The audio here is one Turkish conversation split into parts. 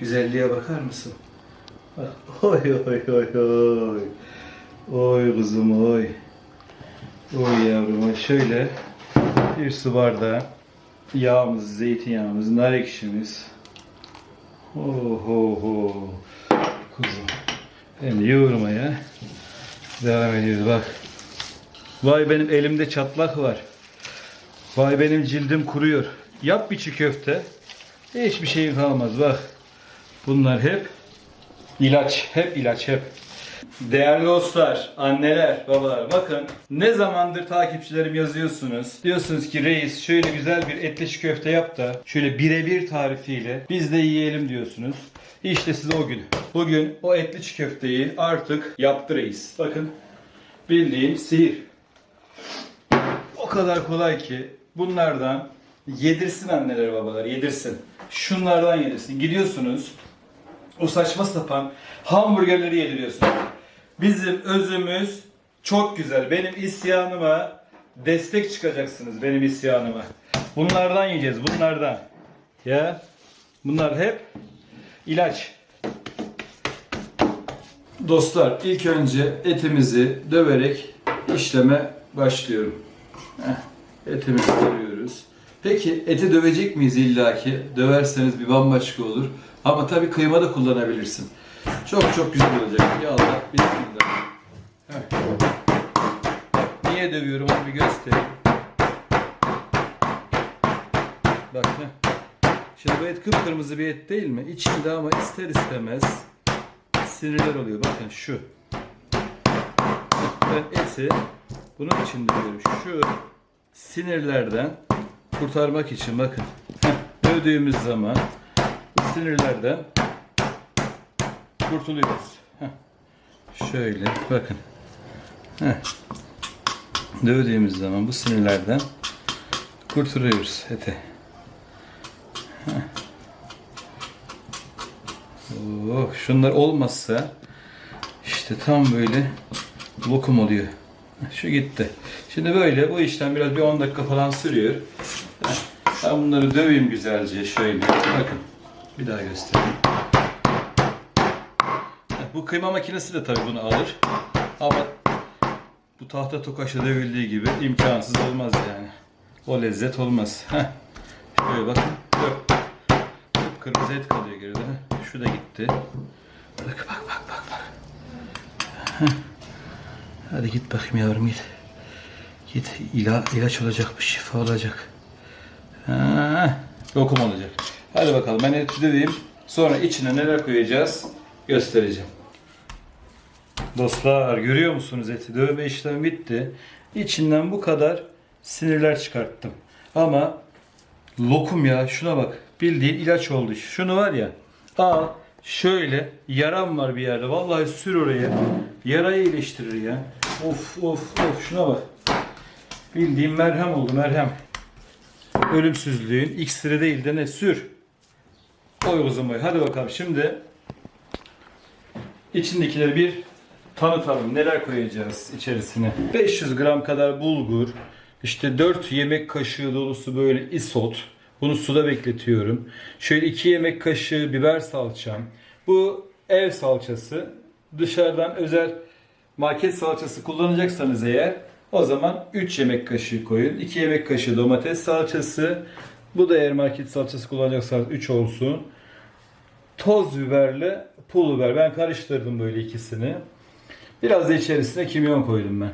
Güzelliğe bakar mısın? Bak. Oy oy oy oy. Oy kızım oy. Oy yavrum oy. Şöyle bir su bardağı yağımız, zeytinyağımız, nar ekşimiz. Oho ho. Kuzum. Hem yoğurmaya devam ediyoruz bak. Vay benim elimde çatlak var. Vay benim cildim kuruyor. Yap bir çiğ köfte. Hiçbir şeyin kalmaz bak. Bunlar hep ilaç. Hep ilaç hep. Değerli dostlar, anneler, babalar bakın ne zamandır takipçilerim yazıyorsunuz. Diyorsunuz ki reis şöyle güzel bir çiğ köfte yap da şöyle birebir tarifiyle biz de yiyelim diyorsunuz. İşte size o gün. Bugün o etli çiğ köfteyi artık yaptı reis. Bakın bildiğin sihir. O kadar kolay ki bunlardan yedirsin anneler babalar yedirsin. Şunlardan yedirsin. Gidiyorsunuz o saçma sapan hamburgerleri yediriyorsunuz. Bizim özümüz çok güzel. Benim isyanıma destek çıkacaksınız benim isyanıma. Bunlardan yiyeceğiz bunlardan. Ya bunlar hep ilaç. Dostlar ilk önce etimizi döverek işleme başlıyorum. Heh, etimizi dövüyoruz. Peki eti dövecek miyiz illaki? Döverseniz bir bambaşka olur. Ama tabii kıyma da kullanabilirsin. Çok çok güzel olacak. Ya Allah bismillah. Heh. Niye dövüyorum onu bir göstereyim. Bak heh. Şimdi bu et kıpkırmızı bir et değil mi? İçinde ama ister istemez sinirler oluyor. Bakın şu. Ben eti bunun için dövüyorum. Şu sinirlerden kurtarmak için bakın. Heh, Dövdüğümüz zaman sinirlerden kurtuluyoruz. Şöyle bakın. Heh. Dövdüğümüz zaman bu sinirlerden kurtuluyoruz ete. Heh. Oh, şunlar olmazsa işte tam böyle lokum oluyor. Şu gitti. Şimdi böyle bu işlem biraz bir 10 dakika falan sürüyor. Ben bunları döveyim güzelce şöyle. Bakın. Bir daha göstereyim. Bu kıyma makinesi de tabii bunu alır. Ama bu tahta tokaşla dövüldüğü gibi imkansız olmaz yani. O lezzet olmaz. Şöyle bakın. Kırmızı et kalıyor geride. Şu da gitti. Bak bak bak bak bak. Hadi git bakayım yavrum git. Git ila, ilaç olacak bu şifa olacak. Ha, lokum olacak. Hadi bakalım ben eti döveyim. Sonra içine neler koyacağız göstereceğim. Dostlar görüyor musunuz eti? Dövme işlemi bitti. İçinden bu kadar sinirler çıkarttım. Ama lokum ya şuna bak. Bildiğin ilaç oldu. Şunu var ya. Al şöyle yaram var bir yerde. Vallahi sür oraya. Yarayı iyileştirir ya. Of of of şuna bak. Bildiğin merhem oldu merhem. Ölümsüzlüğün iksiri değil de ne sür. Oy uzamayı. Hadi bakalım şimdi içindekileri bir tanıtalım. Neler koyacağız içerisine? 500 gram kadar bulgur, işte 4 yemek kaşığı dolusu böyle isot. Bunu suda bekletiyorum. Şöyle 2 yemek kaşığı biber salçam. Bu ev salçası. Dışarıdan özel market salçası kullanacaksanız eğer o zaman 3 yemek kaşığı koyun. 2 yemek kaşığı domates salçası. Bu da eğer market salçası kullanacaksanız 3 olsun. Toz biberle pul biber. Ben karıştırdım böyle ikisini. Biraz da içerisine kimyon koydum ben.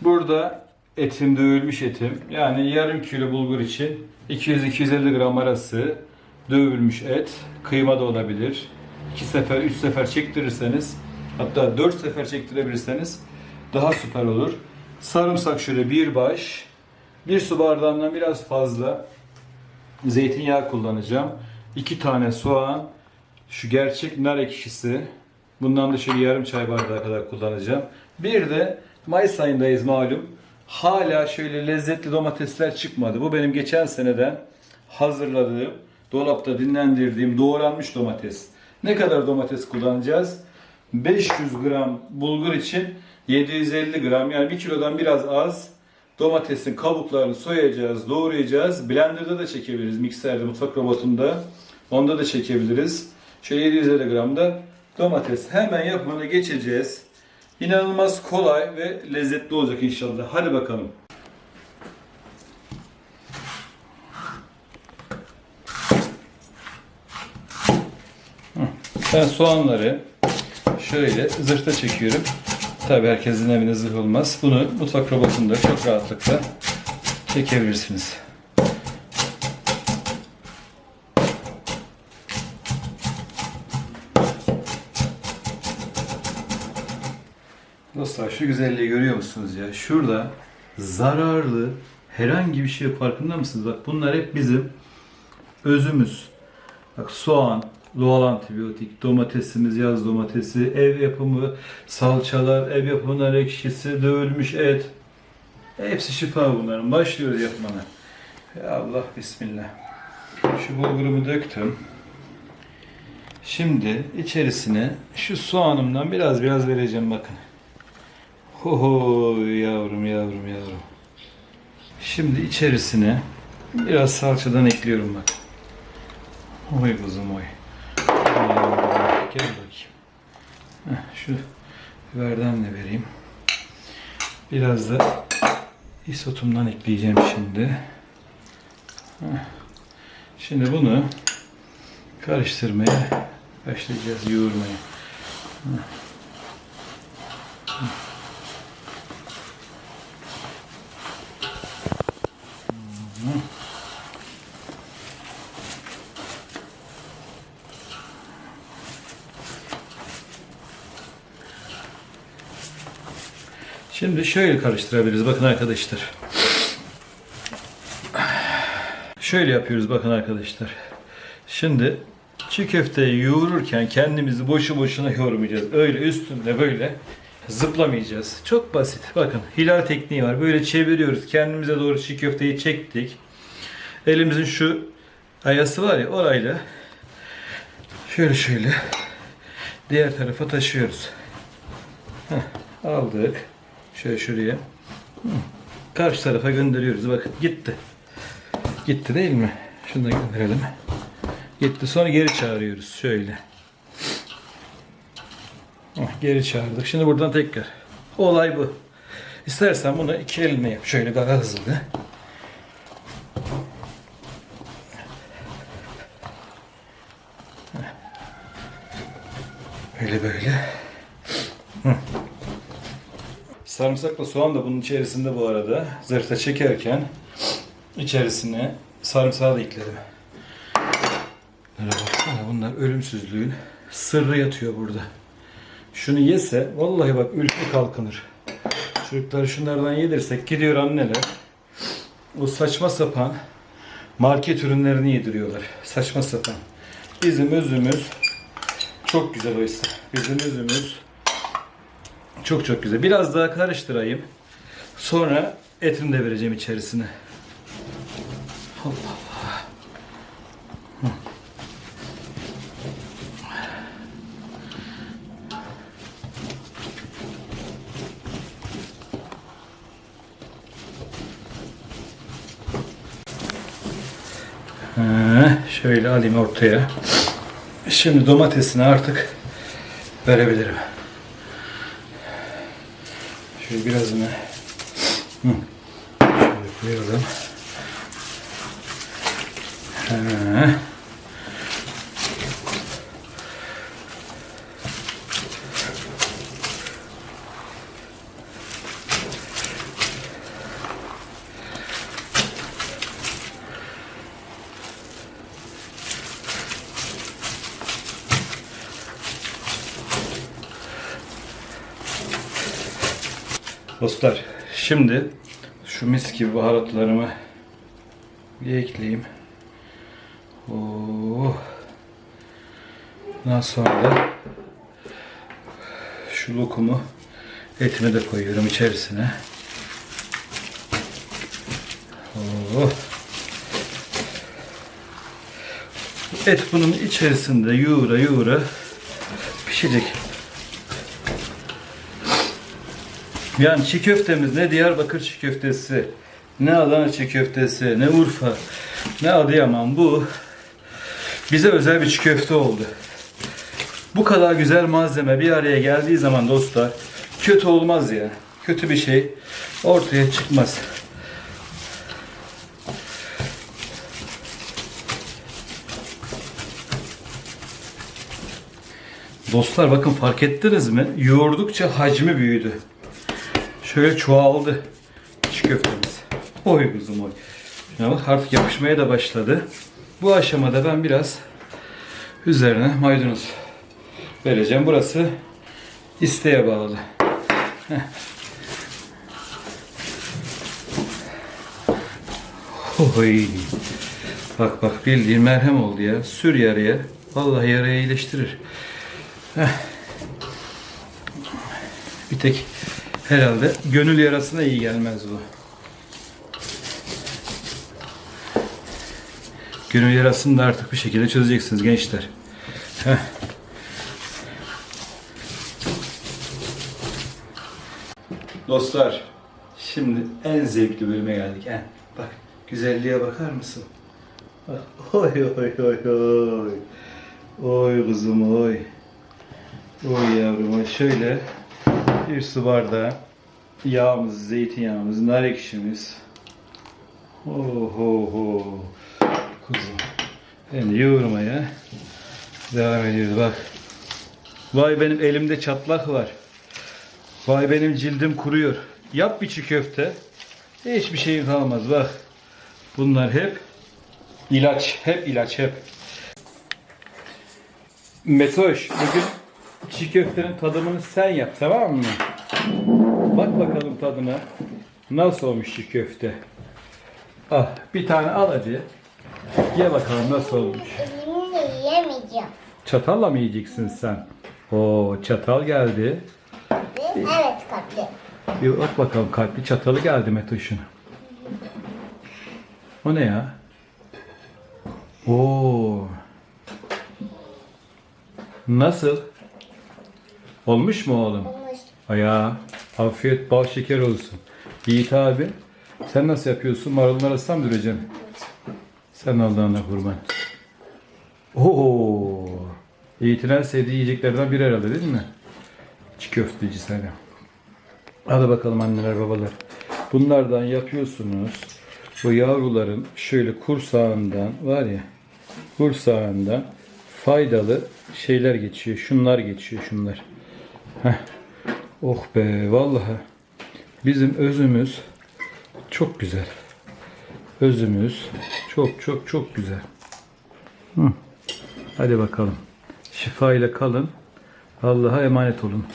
Burada etim dövülmüş etim. Yani yarım kilo bulgur için 200-250 gram arası dövülmüş et. Kıyma da olabilir. 2 sefer, 3 sefer çektirirseniz hatta 4 sefer çektirebilirseniz daha süper olur. Sarımsak şöyle bir baş. Bir su bardağından biraz fazla zeytinyağı kullanacağım. 2 tane soğan. Şu gerçek nar ekşisi. Bundan da şöyle yarım çay bardağı kadar kullanacağım. Bir de Mayıs ayındayız malum. Hala şöyle lezzetli domatesler çıkmadı. Bu benim geçen seneden hazırladığım, dolapta dinlendirdiğim doğranmış domates. Ne kadar domates kullanacağız? 500 gram bulgur için 750 gram yani 1 kilodan biraz az domatesin kabuklarını soyacağız, doğrayacağız. Blender'da da çekebiliriz, mikserde, mutfak robotunda. Onda da çekebiliriz. Şöyle 750 gram da domates. Hemen yapımına geçeceğiz. İnanılmaz kolay ve lezzetli olacak inşallah. Hadi bakalım. Ben soğanları şöyle zırhta çekiyorum. Tabi herkesin evinde zırh olmaz. Bunu mutfak robotunda çok rahatlıkla çekebilirsiniz. Dostlar şu güzelliği görüyor musunuz ya? Şurada zararlı herhangi bir şey. Farkında mısınız? Bak bunlar hep bizim özümüz. Bak soğan, doğal antibiyotik, domatesimiz, yaz domatesi, ev yapımı salçalar, ev yapımı nar ekşisi, dövülmüş et. Hepsi şifa bunların. Başlıyoruz yapmana. Ya Allah bismillah. Şu bulgurumu döktüm. Şimdi içerisine şu soğanımdan biraz biraz vereceğim bakın. Ho yavrum yavrum yavrum. Şimdi içerisine biraz salçadan ekliyorum bak. Oy kuzum oy. Gel bakayım. Heh, şu biberden de vereyim. Biraz da isotumdan ekleyeceğim şimdi. Heh. Şimdi bunu karıştırmaya başlayacağız yoğurmaya. Şimdi şöyle karıştırabiliriz. Bakın arkadaşlar. Şöyle yapıyoruz bakın arkadaşlar. Şimdi çiğ köfteyi yoğururken kendimizi boşu boşuna yormayacağız. Öyle üstünde böyle zıplamayacağız. Çok basit. Bakın hilal tekniği var. Böyle çeviriyoruz. Kendimize doğru çiğ köfteyi çektik. Elimizin şu ayası var ya orayla şöyle şöyle diğer tarafa taşıyoruz. Heh, aldık. Şöyle şuraya. Hı. Karşı tarafa gönderiyoruz. Bakın gitti. Gitti değil mi? Şunu da gönderelim. Gitti. Sonra geri çağırıyoruz. Şöyle. Geri çağırdık. Şimdi buradan tekrar. Olay bu. İstersen bunu iki eline yap. Şöyle gara hızlı. Böyle böyle. Sarımsakla soğan da bunun içerisinde bu arada. Zırhta çekerken içerisine sarımsağı da ekledim. Bunlara baksana bunlar ölümsüzlüğün sırrı yatıyor burada. Şunu yese vallahi bak ülke kalkınır. Çocukları şunlardan yedirsek gidiyor anneler. O saçma sapan market ürünlerini yediriyorlar. Saçma sapan. Bizim özümüz çok güzel oysa. Bizim özümüz çok çok güzel. Biraz daha karıştırayım. Sonra etini de vereceğim içerisine. Ee, şöyle alayım ortaya. Şimdi domatesini artık verebilirim. Şöyle birazını şöyle koyalım. He. Dostlar şimdi şu mis gibi baharatlarımı bir ekleyeyim. Oo. Ondan sonra da şu lokumu etimi de koyuyorum içerisine. Oo. Et bunun içerisinde yoğura yoğura pişecek. Yani çiğ köftemiz ne Diyarbakır çiğ köftesi, ne Adana çiğ köftesi, ne Urfa, ne Adıyaman bu bize özel bir çiğ köfte oldu. Bu kadar güzel malzeme bir araya geldiği zaman dostlar kötü olmaz ya. Kötü bir şey ortaya çıkmaz. Dostlar bakın fark ettiniz mi? Yoğurdukça hacmi büyüdü. Şöyle çoğaldı iç köftemiz. Oy kuzum oy. Bak artık yapışmaya da başladı. Bu aşamada ben biraz üzerine maydanoz vereceğim. Burası isteğe bağlı. Oy. Bak bak bildiğin merhem oldu ya. Sür yaraya. Vallahi yaraya iyileştirir. Heh. Bir tek herhalde gönül yarasına iyi gelmez bu. Gönül yarasını da artık bir şekilde çözeceksiniz gençler. Heh. Dostlar, şimdi en zevkli bölüme geldik. He. Bak, güzelliğe bakar mısın? Oy oy oy oy. Oy kızım oy. Oy yavrum oy. Şöyle bir su bardağı yağımız, zeytinyağımız, nar ekşimiz. Oho ho. Kuzum. Şimdi yoğurmaya devam ediyoruz bak. Vay benim elimde çatlak var. Vay benim cildim kuruyor. Yap bir çiğ köfte. Hiçbir şeyin kalmaz bak. Bunlar hep ilaç. Hep ilaç hep. Metoş bugün çiğ köftenin tadımını sen yap tamam mı? Bak bakalım tadına. Nasıl olmuş çiğ köfte? Ah bir tane al hadi. Ye bakalım nasıl olmuş. Elimle yiyemeyeceğim. Çatalla mı yiyeceksin sen? Oo çatal geldi. Evet kalpli. Bir bak bakalım kalpli çatalı geldi Metoş'un. O ne ya? Oo. Nasıl? Olmuş mu oğlum? Olmuş. Aya afiyet bal şeker olsun. Yiğit abi sen nasıl yapıyorsun? Marulun arasından mı düreceksin? Sen Allah'ına kurban. Oo. Yiğit'in en sevdiği yiyeceklerden biri herhalde değil mi? Çiğ köfteci seni. Hadi bakalım anneler babalar. Bunlardan yapıyorsunuz. Bu yavruların şöyle kursağından var ya kursağından faydalı şeyler geçiyor. Şunlar geçiyor şunlar. Heh. Oh be vallahi bizim özümüz çok güzel. Özümüz çok çok çok güzel. Hı. Hadi bakalım. Şifa ile kalın. Allah'a emanet olun.